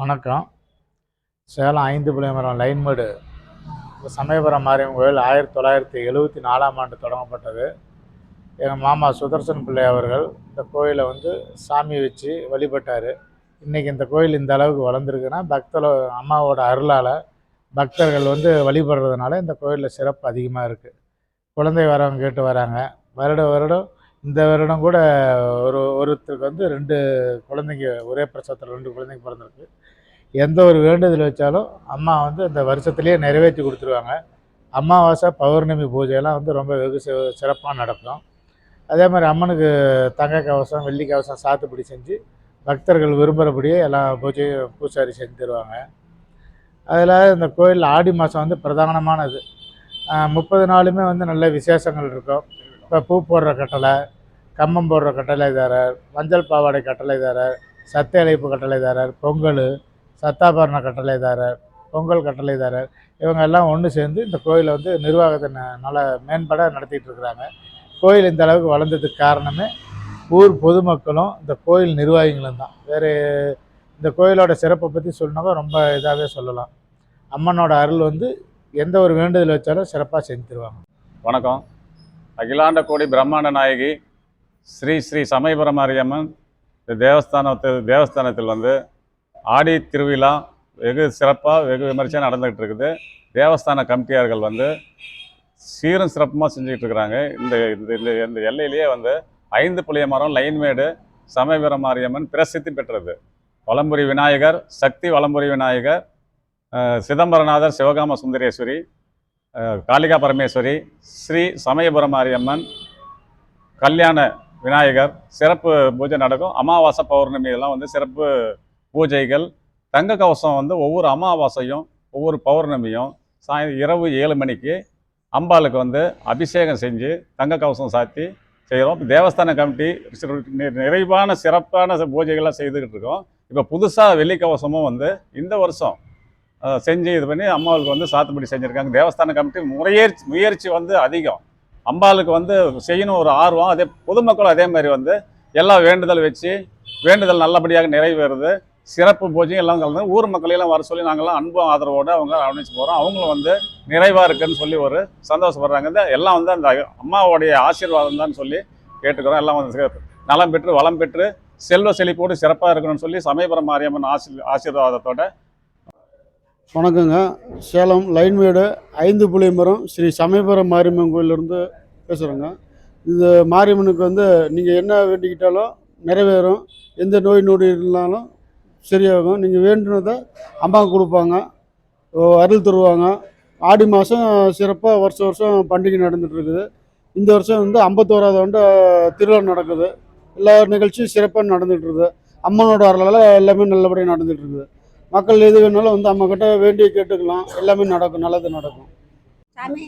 வணக்கம். சேலம் ஐந்து புலிமரம் லைன்மேடு சமயபுரம் மாரியம்மன் கோயில் ஆயிரத்தி தொள்ளாயிரத்தி எழுபத்தி நாலாம் ஆண்டு தொடங்கப்பட்டது. எங்கள் மாமா சுதர்சன் பிள்ளை அவர்கள் இந்த கோயிலை வந்து சாமி வச்சு வழிபட்டார். இன்றைக்கி இந்த கோயில் இந்த அளவுக்கு வளர்ந்துருக்குன்னா பக்தர் அம்மாவோட அருளால் பக்தர்கள் வந்து வழிபடுறதுனால இந்த கோயிலில் சிறப்பு அதிகமாக இருக்குது குழந்தை வரவங்க கேட்டு வராங்க. வருட வருடம் இந்த வருடம் கூட ஒரு ஒருத்தருக்கு வந்து ரெண்டு குழந்தைங்க ஒரே பிரசவத்தில் ரெண்டு குழந்தைங்க பிறந்திருக்கு. எந்த ஒரு வேண்டுதல் வச்சாலும் அம்மா வந்து இந்த வருஷத்துலேயே நிறைவேற்றி கொடுத்துருவாங்க. அமாவாசை பௌர்ணமி பூஜையெல்லாம் வந்து ரொம்ப வெகு சிறப்பாக நடக்கும். அதே மாதிரி அம்மனுக்கு தங்க கவசம் வெள்ளி கவசம் சாத்துப்படி செஞ்சு பக்தர்கள் விரும்புகிறபடியே எல்லா பூஜையும் பூசாரி செஞ்சு தருவாங்க. அதில் இந்த கோயிலில் ஆடி மாதம் வந்து பிரதானமானது. முப்பது நாளுமே வந்து நல்ல விசேஷங்கள் இருக்கும். இப்போ பூ போடுற கட்டளை கம்மம் போடுற கட்டளைதாரர் மஞ்சள் பாவாடை கட்டளைதாரர் சத்த இழைப்பு கட்டளைதாரர் பொங்கல் சத்தாபரண கட்டளைதாரர் பொங்கல் கட்டளைதாரர் இவங்க எல்லாம் ஒன்று சேர்ந்து இந்த கோயிலை வந்து நிர்வாகத்தை நல்லா நல்ல மேம்பட நடத்திட்டு இருக்கிறாங்க. கோயில் இந்த அளவுக்கு வளர்ந்ததுக்கு காரணமே ஊர் பொதுமக்களும் இந்த கோயில் நிர்வாகிகளும் தான். வேறு இந்த கோயிலோட சிறப்பை பற்றி சொல்லணும்னா ரொம்ப இதாகவே சொல்லலாம். அம்மனோட அருள் வந்து எந்த ஒரு வேண்டுதல் வச்சாலும் சிறப்பாக செஞ்சு தருவாங்க வணக்கம். அகிலாண்ட கோடி பிரம்மாண்ட நாயகி ஸ்ரீ ஸ்ரீ சமயபுரம் மாரியம்மன் தேவஸ்தானத்து தேவஸ்தானத்தில் தேவஸ்தானத்தில் வந்து ஆடி திருவிழா வெகு சிறப்பாக வெகு விமர்சையாக நடந்துகிட்டு இருக்குது. தேவஸ்தான கமிட்டியார்கள் வந்து சீரும் சிறப்புமாக செஞ்சுக்கிட்டு இருக்கிறாங்க. இந்த இந்த இந்த இந்த எல்லையிலேயே வந்து ஐந்து புளிய மரம் லைன்மேடு சமயபுரம் மாரியம்மன் பிரசித்தி பெற்றது. வலம்புரி விநாயகர் சக்தி வலம்புரி விநாயகர் சிதம்பரநாதர் சிவகாம சுந்தரேஸ்வரி காளிகா பரமேஸ்வரி ஸ்ரீ சமயபுரம் மாரியம்மன் கல்யாண விநாயகர் சிறப்பு பூஜை நடக்கும். அமாவாசை பௌர்ணமி எல்லாம் வந்து சிறப்பு பூஜைகள். தங்க கவசம் வந்து ஒவ்வொரு அமாவாசையும் ஒவ்வொரு பௌர்ணமியும் சாய் இரவு ஏழு மணிக்கு அம்பாளுக்கு வந்து அபிஷேகம் செஞ்சு தங்க கவசம் சாத்தி செய்கிறோம் தேவஸ்தான கமிட்டி நிறைவான சிறப்பான பூஜைகள்லாம் செய்துக்கிட்டு இருக்கோம். இப்போ புதுசாக வெள்ளி கவசமும் வந்து இந்த வருஷம் செஞ்சு இது பண்ணி அம்மாவுக்கு வந்து சாத்துப்படி செஞ்சுருக்காங்க. தேவஸ்தான கமிட்டி முறையே முயற்சி வந்து அதிகம். அம்பாளுக்கு வந்து செய்யணும் ஒரு ஆர்வம். அதே பொதுமக்களும் அதே மாதிரி வந்து எல்லா வேண்டுதல் வச்சு வேண்டுதல் நல்லபடியாக நிறைவேறுது. சிறப்பு பூஜையும் எல்லாம் கலந்து ஊர் மக்களையெல்லாம் வர சொல்லி நாங்கள்லாம் அன்பு ஆதரவோடு அவங்க கவனிச்சு போகிறோம் அவங்களும் வந்து நிறைவாக இருக்குன்னு சொல்லி ஒரு சந்தோஷப்படுறாங்க. இந்த எல்லாம் வந்து அந்த அம்மாவுடைய ஆசீர்வாதம் தான் சொல்லி கேட்டுக்கிறோம். எல்லாம் வந்து நலம் பெற்று வளம் பெற்று செல்வ செழிப்போடு சிறப்பாக இருக்கணும்னு சொல்லி சமயபுரம் மாரியம்மன் ஆசீர் ஆசீர்வாதத்தோட வணக்கங்க. சேலம் லைன்மேடு ஐந்து புளியமரம் ஸ்ரீ சமயபுரம் மாரியம்மன் கோயிலிருந்து பேசுகிறோங்க இந்த மாரியம்மனுக்கு வந்து நீங்கள் என்ன வேண்டிக்கிட்டாலும் நிறைவேறும். எந்த நோய் நொடி இருந்தாலும் சரியாகும். நீங்கள் வேண்டுனதை அம்மா கொடுப்பாங்க. அருள் தருவாங்க. ஆடி மாதம் சிறப்பாக வருஷம் வருஷம் பண்டிகை நடந்துகிட்ருக்குது இருக்குது இந்த வருஷம் வந்து ஐம்பத்தோராவது ஆண்டு திருவிழா நடக்குது. எல்லா நிகழ்ச்சியும் சிறப்பாக நடந்துகிட்ருக்குது இருக்குது அம்மனோட அருளால் எல்லாமே நல்லபடியாக நடந்துகிட்ருக்குது இருக்குது மக்கள் எது வேணாலும் வந்து அம்மா கிட்ட வேண்டி கேட்டுக்கலாம். எல்லாமே நடக்கும். நல்லது நடக்கும். சாமி.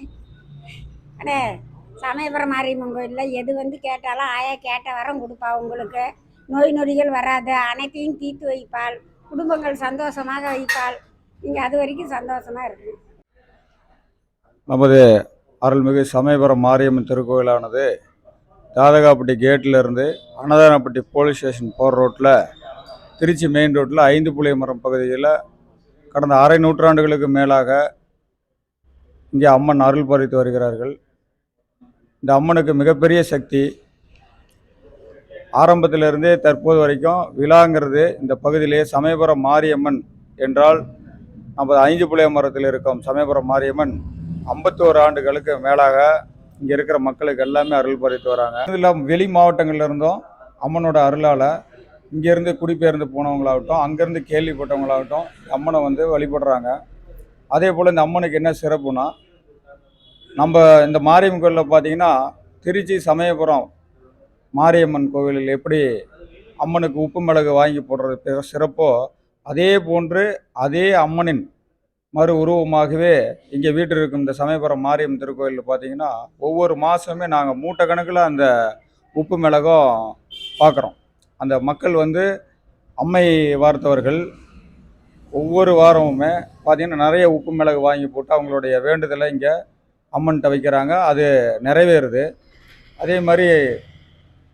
அண்ணே சமயபுரம் மாரியம்மன் கோயிலில் எது வந்து கேட்டாலும் ஆயா கேட்ட வரம் கொடுப்பா உங்களுக்கு. நோய் நொடிகள் வராது. அனைத்தையும் தீர்த்து வைப்பாள். குடும்பங்கள் சந்தோஷமாக வைப்பாள். நீங்கள் அது வரைக்கும் சந்தோஷமாக இருக்கு நமது அருள்மிகு சமயபுரம் மாரியம்மன் திருக்கோயிலானது தாதகாப்பட்டி கேட்டில் இருந்து அன்னதானப்பட்டி போலீஸ் ஸ்டேஷன் போகிற ரோட்டில் திருச்சி மெயின் ரோட்டில் ஐந்து புளிய மரம் பகுதியில் கடந்த அரை நூற்றாண்டுகளுக்கு மேலாக இங்கே அம்மன் அருள் பாலித்து வருகிறார்கள். இந்த அம்மனுக்கு மிகப்பெரிய சக்தி ஆரம்பத்திலிருந்தே தற்போது வரைக்கும் விழாங்கிறது இந்த பகுதியிலே சமயபுரம் மாரியம்மன் என்றால் நமது ஐந்து புளிய மரத்தில் இருக்கும் சமயபுரம் மாரியம்மன் ஐம்பத்தோரு ஆண்டுகளுக்கு மேலாக இங்கே இருக்கிற மக்களுக்கு எல்லாமே அருள் பறித்து வராங்க. இதில் வெளி மாவட்டங்கள்ல இருந்தும் அம்மனோட அருளால் இங்கேருந்து குடிபெயர்ந்து போனவங்களாகட்டும் அங்கேருந்து கேள்விப்பட்டவங்களாகட்டும் அம்மனை வந்து வழிபடுறாங்க. அதே போல் இந்த அம்மனுக்கு என்ன சிறப்புனா நம்ம இந்த மாரியம்மன் கோயிலில் பார்த்தீங்கன்னா திருச்சி சமயபுரம் மாரியம்மன் கோவிலில் எப்படி அம்மனுக்கு உப்பு மிளகு வாங்கி போடுறது பெ- சிறப்போ அதே போன்று அதே அம்மனின் மறு உருவமாகவே இங்கே வீட்டில் இருக்கும் இந்த சமயபுரம் மாரியம்மன் திருக்கோயிலில் பார்த்தீங்கன்னா ஒவ்வொரு மாதமே நாங்கள் மூட்டை கணக்கில் அந்த உப்பு மிளகும் பார்க்குறோம். அந்த மக்கள் வந்து அம்மை வார்த்தவர்கள் ஒவ்வொரு வாரமுமே பார்த்திங்கன்னா நிறைய உப்பு மிளகு வாங்கி போட்டு அவங்களுடைய வேண்டுதலை இங்கே அம்மன்கிட்ட வைக்கிறாங்க. அது நிறைவேறுது. அதே மாதிரி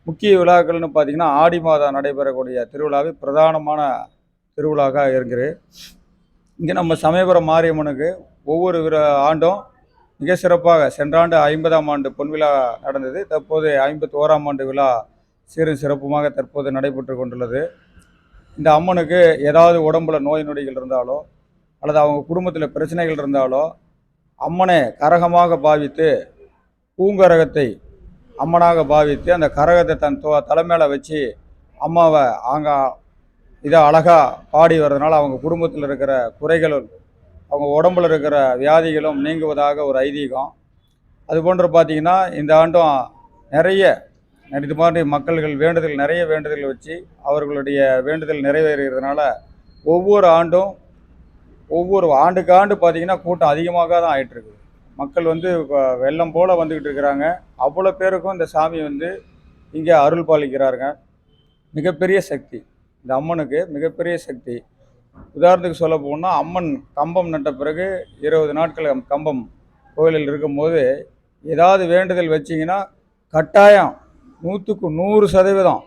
முக்கிய விழாக்கள்னு பார்த்தீங்கன்னா ஆடி மாதம் நடைபெறக்கூடிய திருவிழாவே பிரதானமான திருவிழாவாக இருக்குது. இங்கே நம்ம சமயபுரம் மாரியம்மனுக்கு ஒவ்வொரு ஆண்டும் மிக சிறப்பாக சென்ற ஆண்டு ஐம்பதாம் ஆண்டு பொன்விழா நடந்தது. தற்போது ஐம்பத்தி ஓராம் ஆண்டு விழா சிறு சிறப்புமாக தற்போது நடைபெற்று கொண்டுள்ளது. இந்த அம்மனுக்கு ஏதாவது உடம்புல நோய் நொடிகள் இருந்தாலோ அல்லது அவங்க குடும்பத்தில் பிரச்சனைகள் இருந்தாலோ அம்மனை கரகமாக பாவித்து பூங்கரகத்தை அம்மனாக பாவித்து அந்த கரகத்தை தன் தோ தலைமையில் வச்சு அம்மாவை அங்க இதை அழகாக பாடி வர்றதுனால அவங்க குடும்பத்தில் இருக்கிற குறைகளும் அவங்க உடம்புல இருக்கிற வியாதிகளும் நீங்குவதாக ஒரு ஐதீகம். அது போன்று பார்த்தீங்கன்னா இந்த ஆண்டும் நிறைய இது மாதிரி மக்கள்கள் வேண்டுதல் நிறைய வேண்டுதல் வச்சு அவர்களுடைய வேண்டுதல் நிறைவேறுகிறதுனால ஒவ்வொரு ஆண்டும் ஒவ்வொரு ஆண்டுக்கு ஆண்டு பார்த்திங்கன்னா கூட்டம் அதிகமாக தான் ஆகிட்டுருக்கு மக்கள் வந்து இப்போ வெள்ளம் போல் வந்துக்கிட்டு இருக்கிறாங்க. அவ்வளோ பேருக்கும் இந்த சாமி வந்து இங்கே அருள் பாலிக்கிறாருங்க. மிகப்பெரிய சக்தி. இந்த அம்மனுக்கு மிகப்பெரிய சக்தி. உதாரணத்துக்கு சொல்ல போனால் அம்மன் கம்பம் நட்ட பிறகு இருபது நாட்கள் கம்பம் கோயிலில் இருக்கும்போது ஏதாவது வேண்டுதல் வச்சிங்கன்னா கட்டாயம் நூற்றுக்கு நூறு சதவீதம்.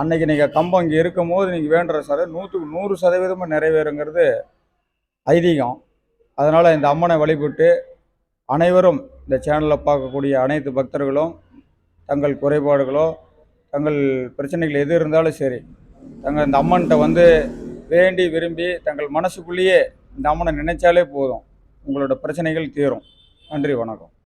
அன்னைக்கு நீங்கள் கம்பம் இங்கே இருக்கும் போது நீங்கள் வேண்டுற சதவீதம் நூற்றுக்கு நூறு சதவீதமும் நிறைவேறுங்கிறது ஐதீகம். அதனால் இந்த அம்மனை வழிபட்டு அனைவரும் இந்த சேனலில் பார்க்கக்கூடிய அனைத்து பக்தர்களும் தங்கள் குறைபாடுகளோ தங்கள் பிரச்சனைகள் எது இருந்தாலும் சரி தங்கள் இந்த அம்மன்கிட்ட வந்து வேண்டி விரும்பி தங்கள் மனசுக்குள்ளேயே இந்த அம்மனை நினைச்சாலே போதும். உங்களோட பிரச்சனைகள் தீரும். நன்றி வணக்கம்.